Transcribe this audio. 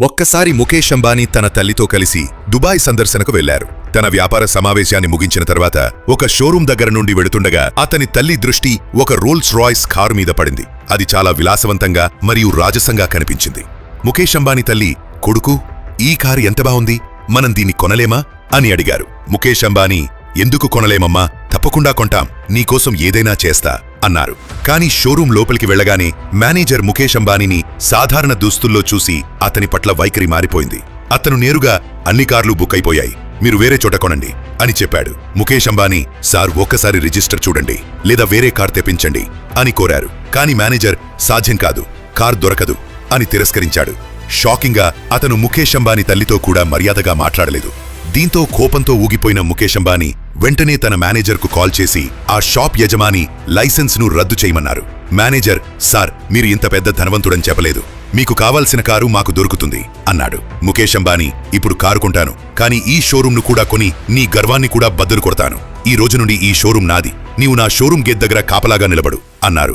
ఒక్కసారి ముఖేష్ అంబానీ తన తల్లితో కలిసి దుబాయ్ సందర్శనకు వెళ్ళారు తన వ్యాపార సమావేశాన్ని ముగించిన తర్వాత ఒక షోరూం దగ్గర నుండి వెడుతుండగా అతని తల్లి దృష్టి ఒక రోల్స్ రాయ్స్ కారు మీద పడింది. అది చాలా విలాసవంతంగా మరియు రాజసంగా కనిపించింది. ముఖేష్ అంబానీ తల్లి కొడుకు ఈ కారు ఎంత బాగుంది? మనం దీన్ని కొనలేమా? అని అడిగారు. ముఖేష్ అంబానీ ఎందుకు కొనలేమమ్మా? తప్పకుండా కొంటాం. నీకోసం ఏదైనా చేస్తా. అన్నారు. కానీ షోరూం లోపలికి వెళ్ళగానే మేనేజర్ ముఖేష్ అంబానీని సాధారణ దుస్తుల్లో చూసి అతని పట్ల వైఖరి మారిపోయింది. అతను నేరుగా అన్ని కార్లు బుక్ అయిపోయాయి. మీరు వేరే చోట కొనండి అని చెప్పాడు. ముఖేష్ అంబానీ సార్ ఒక్కసారి రిజిస్టర్ చూడండి. లేదా వేరే కార్ తెప్పించండి అని కోరారు. కానీ మేనేజర్ సాధ్యం కాదు. కార్ దొరకదు అని తిరస్కరించాడు. షాకింగ్గా అతను ముఖేష్ అంబానీ తల్లితో కూడా మర్యాదగా మాట్లాడలేదు. దీంతో కోపంతో ఊగిపోయిన ముఖేష్ అంబానీ వెంటనే తన మేనేజర్కు కాల్ చేసి ఆ షాప్ యజమాని లైసెన్స్ను రద్దు చేయమన్నారు. మేనేజర్ సార్ మీరు ఇంత పెద్ద ధనవంతుడని చెప్పలేదు. మీకు కావాల్సిన కారు మాకు దొరుకుతుంది అన్నాడు. ముఖేష్ అంబానీ ఇప్పుడు కారు కొంటాను కానీ ఈ షోరూంను కూడా కొని నీ గర్వాన్ని కూడా బద్దలు కొడతాను. ఈ రోజు నుండి ఈ షోరూం నాది. నీవు నా షోరూం గేట్ దగ్గర కాపలాగా నిలబడు అన్నారు.